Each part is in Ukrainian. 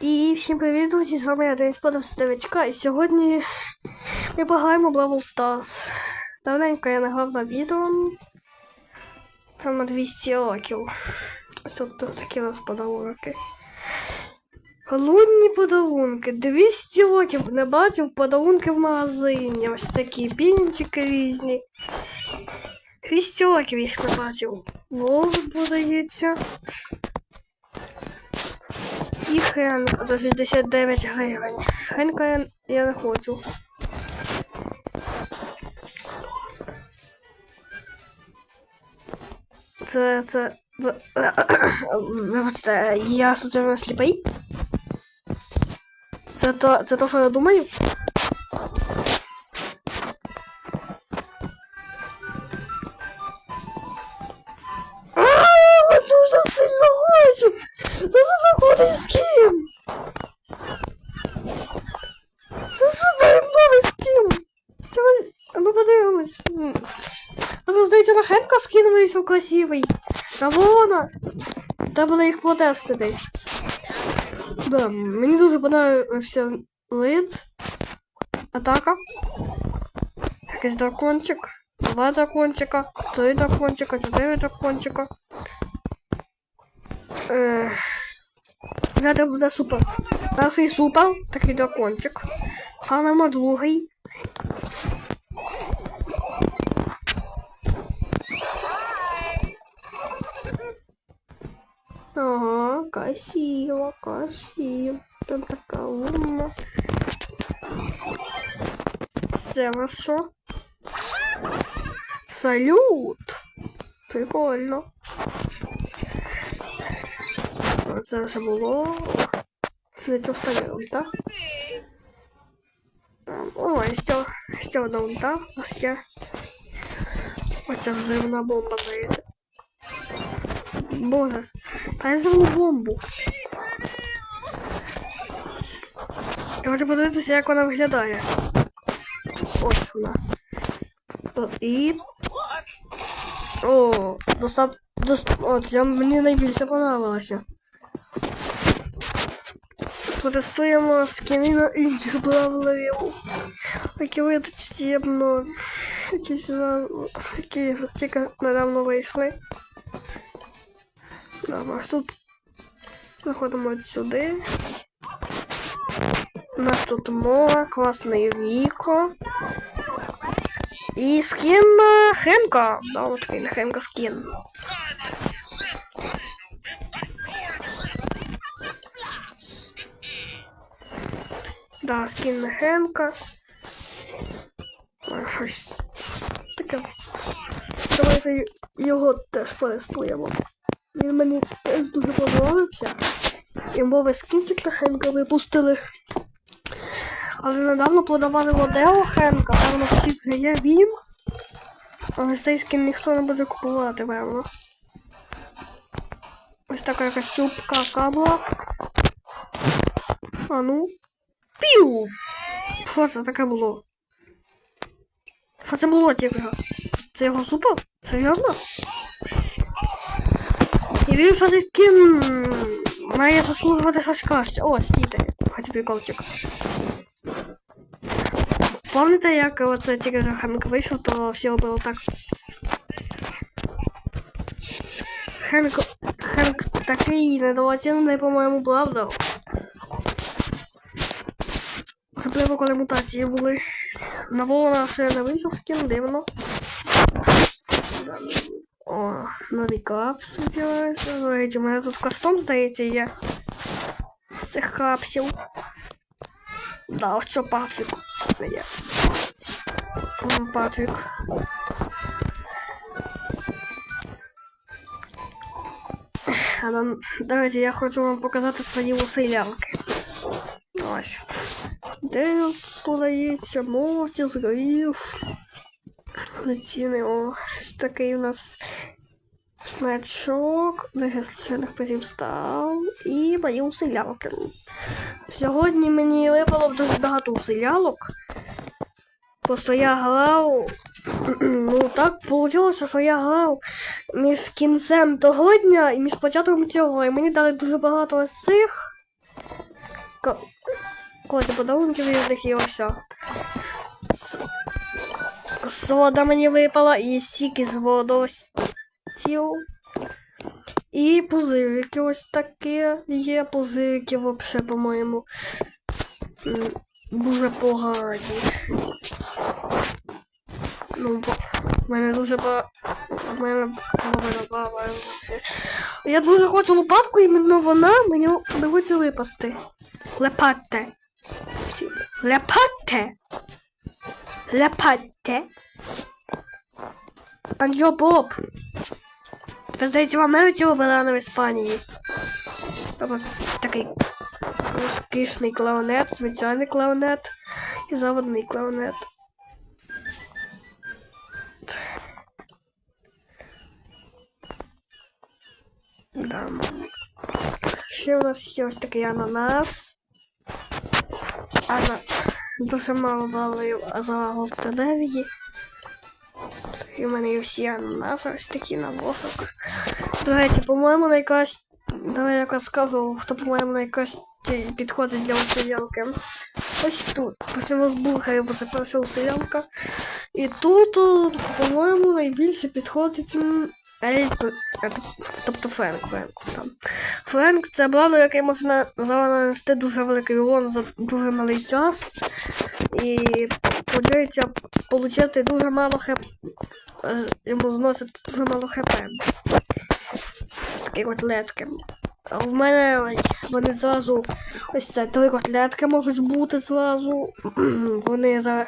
І всім привіт, друзі! З вами я Денис Подовстовичка. І сьогодні ми пограємо в Brawl Stars. Давненько я не на відео. Прямо 200 років. Ось тут такі у нас подарунки. Лунні подарунки. 200 років не бачив подарунки в магазині. Ось такі пінчики різні. 200 років їх не бачив. Волк подається. Хренка за 69 гривень. Хренка я, не хочу. Це, це, це, я случайно сліпий? Це то, це то, що я думаю? Супер новий скін! А ну подивимось. Ну, здається, на Хенка скін вийшов красивий. Та вона! Треба було їх протестити. Да, мені дуже подобався вид. Атака. Якийсь дракончик. Два дракончика, три дракончика, чотири дракончика. Е, Зараз буде супер. Перший супер, такий дракончик. Фанемо другий. Ага, красиво, красиво. Там така. Це у що? Салют! Прикольно. Це вже було. Це вставляємо, так? О, ще, ще одна унта. У нас є. Оця взривна бомба здається. Боже, та я взривну бомбу. Я хочу подивитися, як вона виглядає. Ось вона. І. О, достат... Дос... О, це мені найбільше понравилося. Протестуємо скини на інших бравлерів. Які видать всі обнові. Які, за... які тільки недавно вийшли. Да, ось тут заходимо от сюди. У нас тут Мо, класний Віко. І скін на Хемка. Да, от такий на Хемка скін. Да, Хемка. Ой, щось таке. Давайте його теж порестуємо. Він мені теж дуже подобався. Імбовий скінчик на Хенка випустили. Але недавно продавали Лодео Хенка, воно всі це є він. Але цей скін ніхто не буде купувати, певно. Ось така якась чубка кабла. А ну. Піу! Що це таке було? Що це було тільки? Це його супер? Серйозно? І він що цей скін має заслужувати щось краще. О, стійте, хоч приколчик. Пам'ятаєте, як оце тільки Хенк вийшов, то все було так. Хенк, Хенк такий недооцінений, по-моєму, правда. Особливо, коли мутації були. На Волона ще не вийшов скін, дивно. О, нові капси з'явилися. У мене тут кастом, здається, є. З цих капсів. Да, ось що Патрік. Патрік. Давайте я хочу вам показати свої усилянки. Ось. Де подається, мовці, згорів. Ціни, ось такий у нас значок, де случайних разів став, і мої усилялки. Сьогодні мені випало дуже багато усилялок. Просто я грав. Ну так вийшло, що я грав між кінцем того дня і між початком цього. І мені дали дуже багато ось цих. Ко- Коли подарунків різних і ось. Сода мені випала і сік з водостів. І пузирики ось такі є. Пузирики взагалі, по-моєму, дуже погані. Ну, бо в мене дуже ба... В мене половина баба. Я дуже хочу лопатку, іменно вона мені не випасти. Лепатте. Лепатте. Лепатте. Спанчо Боб. Ви здається, в Америці робили, а не в Іспанії. Тобто такий розкішний клаунет, звичайний клаунет і заводний клаунет. Да. Ще у нас є ось такий ананас. Ана... Дуже мало балів, а за дев'ї. І в мене є всі ананаси такі на восок. До по-моєму, найкраще. Давай я якось скажу, хто, по-моєму, найкраще підходить для усилянки. Ось тут. Булхаря, бо це перша усилянка. І тут, по-моєму, найбільше підходить е, тобто Френк, Френк. Там. Френк це благо, яке можна занести дуже великий урон за дуже малий час. І подивиться, отримати дуже мало хп. е, Йому зносить дуже мало хп. Такі котлетки. А в мене вони зразу. Ось це три котлетки можуть бути зразу. Вони за.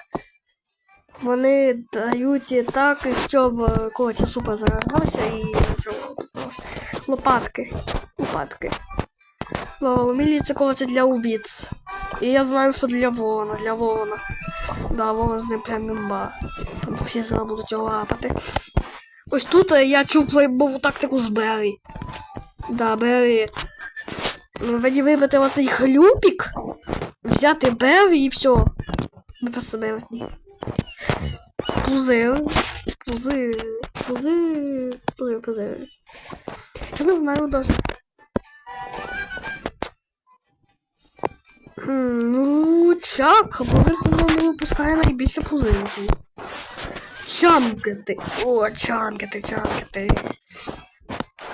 Вони дають так, щоб е, коротше супер загрався і цього, лопатки. Лопатки. Лаваломілі це коротше для убіц. І я знаю, що для ворона, для ворона. Да, ворон з ним прям імба. Всі зараз будуть його лапати. Ось тут е, я чув плейбову тактику з Беррі. Да, Беррі. Ну, Мені вибити оцей хлюпік, взяти Беррі і все. Ми просто Беррі. Пузир. Пузир. Пузир. Пузир, пузир. Я не знаю даже. Ну, чак, по-моєму, випускає найбільше пузирів. Чамкети. О, чамкети, чамкети.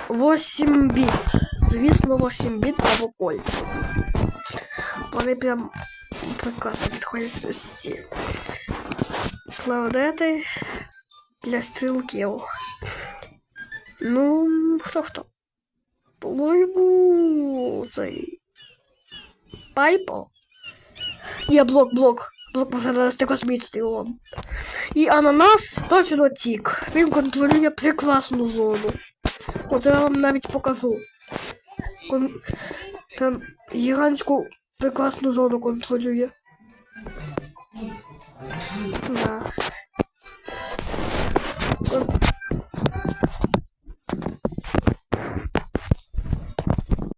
8 біт. Звісно, 8 біт або кольцо. Вони прям прекрасно підходять ось ці. Клаудети для стрілків. Ну, хто хто? По-моєму, цей. Пайпо. Є блок, блок. Блок нанести космічний. І ананас точно тік. Він контролює прекрасну зону. Оце я вам навіть покажу. Кон... Прям гігантську прекрасну зону контролює. Да.